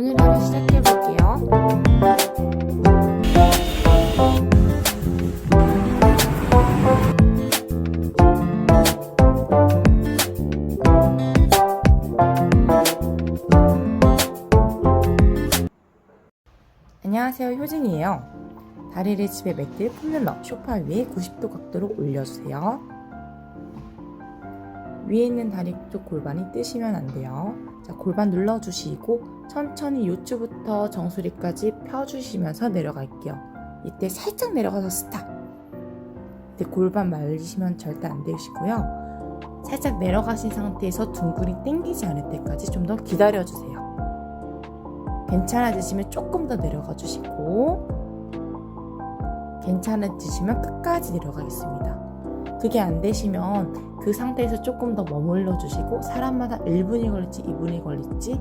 오늘 하루 시작해 볼게요. 안녕하세요. 효진이에요. 다리를 집에 매트 너 소파 위에 90도 각도로 올려주세요. 위에 있는 다리 쪽 골반이 뜨시면 안 돼요. 자, 골반 눌러주시고 천천히 요추부터 정수리까지 펴주시면서 내려갈게요. 이때 살짝 내려가서 스탑. 이때 골반 말리시면 절대 안 되시고요. 살짝 내려가신 상태에서 둥근이 당기지 않을 때까지 좀 더 기다려주세요. 괜찮아지시면 조금 더 내려가 주시고 괜찮아지시면 끝까지 내려가겠습니다. 그게 안 되시면 그 상태에서 조금 더 머물러 주시고 사람마다 1분이 걸릴지 2분이 걸릴지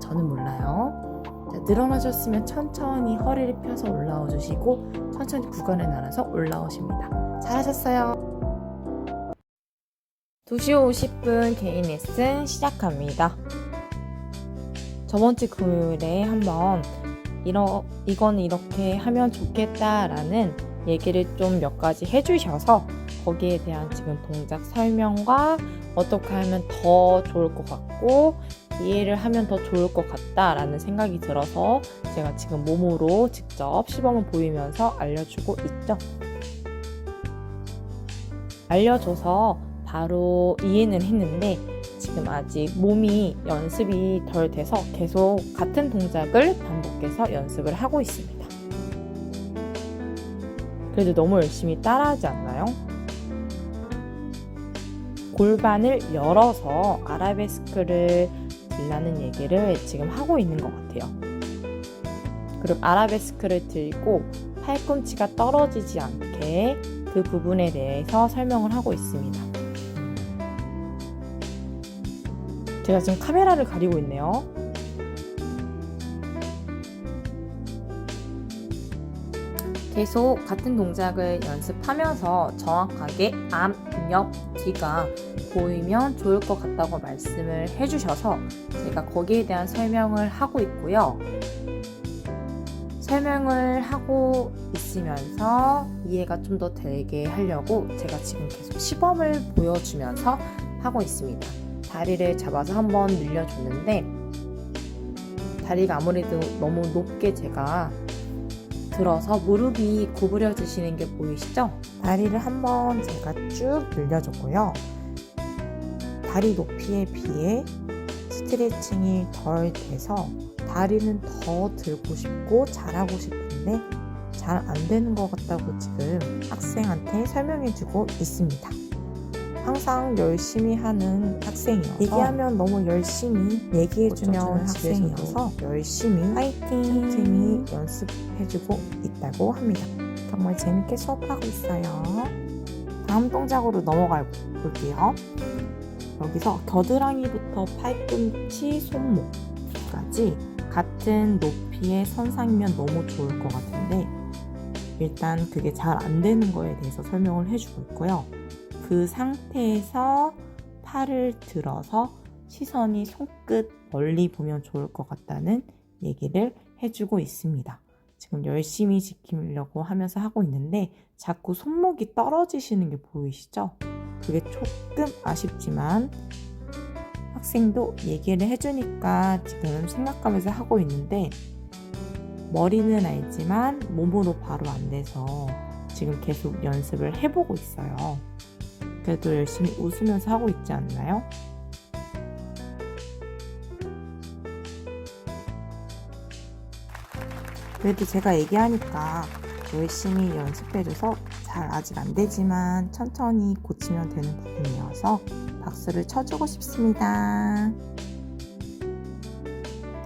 저는 몰라요. 자, 늘어나셨으면 천천히 허리를 펴서 올라와 주시고 천천히 구간을 나눠서 올라오십니다. 잘하셨어요. 2시 50분 개인 레슨 시작합니다. 저번 주 금요일에 한번 이러, 이거는 이렇게 하면 좋겠다라는 얘기를 좀 몇 가지 해주셔서 거기에 대한 지금 동작 설명과 어떻게 하면 더 좋을 것 같고 이해를 하면 더 좋을 것 같다라는 생각이 들어서 제가 지금 몸으로 직접 시범을 보이면서 알려주고 있죠. 알려줘서 바로 이해는 했는데 지금 아직 몸이 연습이 덜 돼서 계속 같은 동작을 반복해서 연습을 하고 있습니다. 그래도 너무 열심히 따라하지 않나요? 골반을 열어서 아라베스크를 들라는 얘기를 지금 하고 있는 것 같아요. 그리고 아라베스크를 들고 팔꿈치가 떨어지지 않게 그 부분에 대해서 설명을 하고 있습니다. 제가 지금 카메라를 가리고 있네요. 계속 같은 동작을 연습하면서 정확하게 앞, 옆, 뒤가 보이면 좋을 것 같다고 말씀을 해주셔서 제가 거기에 대한 설명을 하고 있고요. 설명을 하고 있으면서 이해가 좀 더 되게 하려고 제가 지금 계속 시범을 보여주면서 하고 있습니다. 다리를 잡아서 한번 늘려줬는데 다리가 아무래도 너무 높게 제가 들어서 무릎이 구부려지시는 게 보이시죠? 다리를 한번 제가 쭉 늘려줬고요. 다리 높이에 비해 스트레칭이 덜 돼서 다리는 더 들고 싶고 잘하고 싶은데 잘 안 되는 것 같다고 지금 학생한테 설명해주고 있습니다. 항상 열심히 하는 학생이어서 얘기하면 너무 열심히 얘기해주는 학생이어서 열심히 파이팅 틈틈이 연습해주고 있다고 합니다. 정말 재밌게 수업하고 있어요. 다음 동작으로 넘어가 볼게요. 여기서 겨드랑이부터 팔꿈치, 손목까지 같은 높이의 선상이면 너무 좋을 것 같은데 일단 그게 잘 안 되는 거에 대해서 설명을 해주고 있고요. 그 상태에서 팔을 들어서 시선이 손끝 멀리 보면 좋을 것 같다는 얘기를 해주고 있습니다. 지금 열심히 지키려고 하면서 하고 있는데 자꾸 손목이 떨어지시는 게 보이시죠? 그게 조금 아쉽지만 학생도 얘기를 해주니까 지금 생각하면서 하고 있는데 머리는 알지만 몸으로 바로 안 돼서 지금 계속 연습을 해보고 있어요. 그래도 열심히 웃으면서 하고 있지 않나요? 그래도 제가 얘기하니까 열심히 연습해줘서 잘 아직 안 되지만 천천히 고치면 되는 부분이어서 박수를 쳐주고 싶습니다.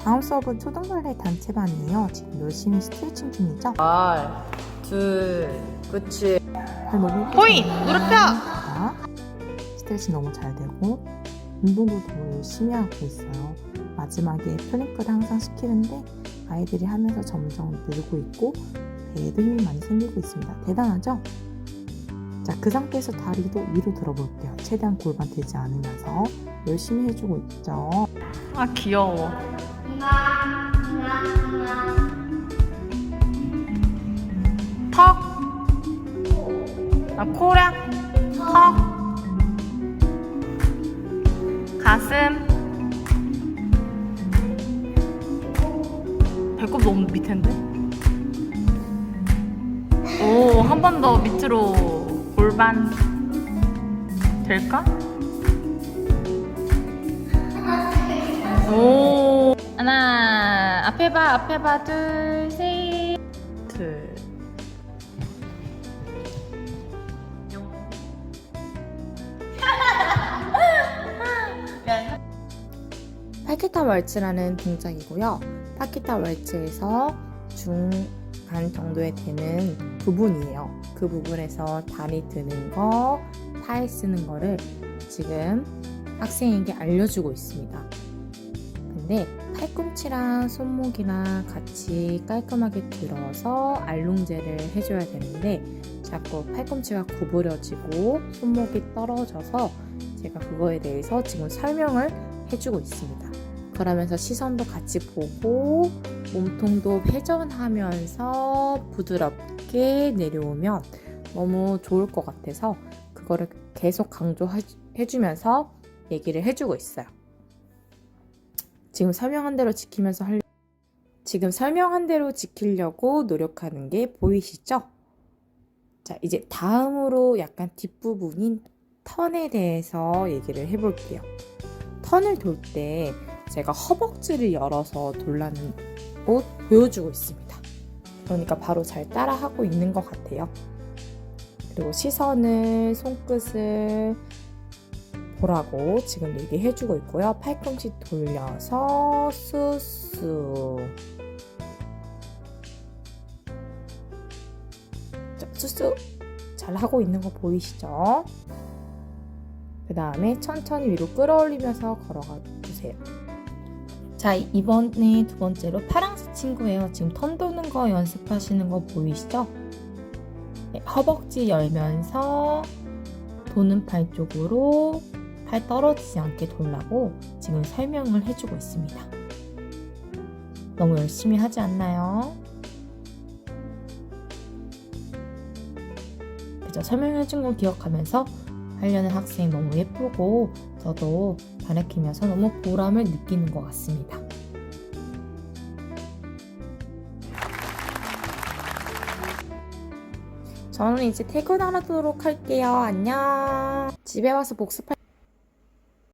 다음 수업은 초등발레 단체반이에요. 지금 열심히 스트레칭 중이죠? 발, 둘, 그치. 발목을 포인! 펴서 무릎 펴! 자, 스트레칭 너무 잘 되고 운동도 더 열심히 하고 있어요. 마지막에 플랭크를 항상 시키는데 아이들이 하면서 점점 늘고 있고 배에도 힘이 많이 생기고 있습니다. 대단하죠? 자, 그 상태에서 다리도 위로 들어볼게요. 최대한 골반 되지 않으면서 열심히 해주고 있죠. 아, 귀여워. 턱. 아, 코랑 턱. 가슴. 배꼽 너무 밑인데? 오, 한 번 더 밑으로 골반 될까? 오, 하나, 앞에 봐, 앞에 봐, 둘, 셋, 파키타 월츠라는 동작이고요. 파키타 월츠에서 중간 정도에 되는 부분이에요. 그 부분에서 다리 드는 거, 팔 쓰는 거를 지금 학생에게 알려주고 있습니다. 근데 팔꿈치랑 손목이랑 같이 깔끔하게 들어서 알롱제를 해줘야 되는데 자꾸 팔꿈치가 구부려지고 손목이 떨어져서 제가 그거에 대해서 지금 설명을 해주고 있습니다. 그러면서 시선도 같이 보고 몸통도 회전하면서 부드럽게 내려오면 너무 좋을 것 같아서 그거를 계속 강조해주면서 얘기를 해주고 있어요. 지금 설명한 대로 지키면서 할 지금 설명한 대로 지키려고 노력하는 게 보이시죠? 자, 이제 다음으로 약간 뒷부분인 턴에 대해서 얘기를 해볼게요. 턴을 돌 때 제가 허벅지를 열어서 돌라는 곳 보여주고 있습니다. 그러니까 바로 잘 따라하고 있는 것 같아요. 그리고 시선을 손끝을 보라고 지금 얘기해주고 있고요. 팔꿈치 돌려서 수수 자, 수수 잘 하고 있는 거 보이시죠? 그 다음에 천천히 위로 끌어올리면서 걸어가 주세요. 자, 이번에 두 번째로 파랑새 친구예요. 지금 턴 도는 거 연습하시는 거 보이시죠? 네, 허벅지 열면서 도는 팔 쪽으로 팔 떨어지지 않게 돌라고 지금 설명을 해주고 있습니다. 너무 열심히 하지 않나요? 그죠? 설명해준 거 기억하면서 하려는 학생이 너무 예쁘고 저도 가르치면서 너무 보람을 느끼는 것 같습니다. 저는 이제 퇴근하도록 할게요. 안녕. 집에 와서 복습할